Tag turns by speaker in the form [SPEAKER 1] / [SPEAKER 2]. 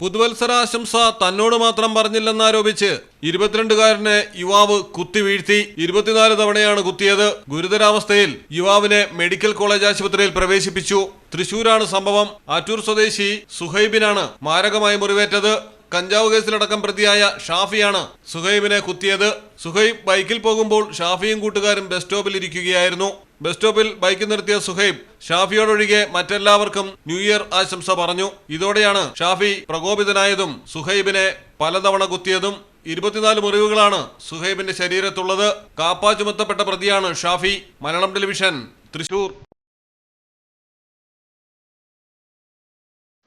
[SPEAKER 1] പുതുവത്സരാശംസ തന്നോട് മാത്രം പറഞ്ഞില്ലെന്നാരോപിച്ച് ഇരുപത്തിരണ്ടുകാരനെ യുവാവ് കുത്തി വീഴ്ത്തി ഇരുപത്തിനാല് തവണയാണ് കുത്തിയത്. ഗുരുതരാവസ്ഥയിൽ യുവാവിനെ മെഡിക്കൽ കോളേജ് ആശുപത്രിയിൽ പ്രവേശിപ്പിച്ചു. തൃശൂരാണ് സംഭവം. ആറ്റൂർ സ്വദേശി സുഹൈബിനാണ് മാരകമായി മുറിവേറ്റത്. കഞ്ചാവ് കേസിലടക്കം പ്രതിയായ ഷാഫിയാണ് സുഹൈബിനെ കുത്തിയത്. സുഹൈബ് ബൈക്കിൽ പോകുമ്പോൾ ഷാഫിയും കൂട്ടുകാരും ബസ് സ്റ്റോപ്പിൽ ഇരിക്കുകയായിരുന്നു. ബസ് സ്റ്റോപ്പിൽ ബൈക്ക് നിർത്തിയ സുഹൈബ് ഷാഫിയോടൊഴികെ മറ്റെല്ലാവർക്കും ന്യൂ ഇയർ ആശംസ പറഞ്ഞു. ഇതോടെയാണ് ഷാഫി പ്രകോപിതനായതും സുഹൈബിനെ പലതവണ കുത്തിയതും. ഇരുപത്തിനാല് മുറിവുകളാണ് സുഹൈബിന്റെ ശരീരത്തുള്ളത്. കാപ്പ ചുമത്തപ്പെട്ട പ്രതിയാണ് ഷാഫി. മലയാളം ടെലിവിഷൻ തൃശൂർ.